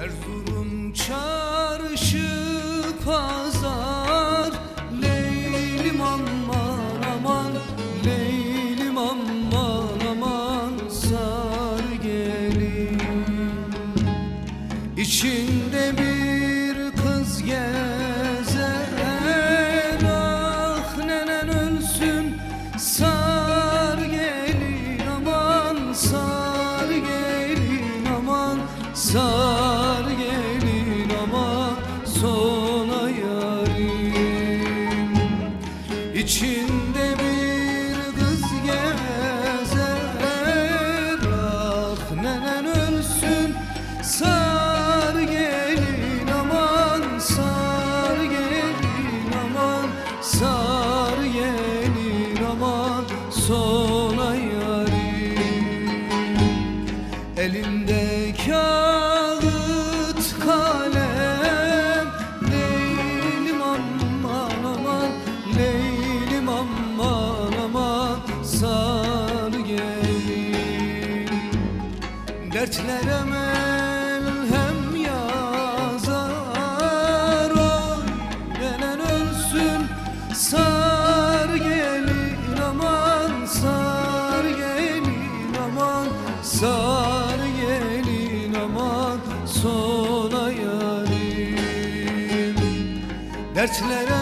Erzurum çarşı pazar. Leylim aman aman Leylim aman aman. Sar gelin. İçinde bir kız gezer. Ah nenen ölsün. Sar gelin aman Sar gelin aman. Sar İçinde bir kız gezer. Ah nenen ölsün Sar gelin aman Sar gelin aman Sar gelin aman Sona yarim Elimde Dertlere melhem yazar Oy nenen ölsün Sar gelin aman Sar gelin aman Sar gelin aman Sona yarim Dertlere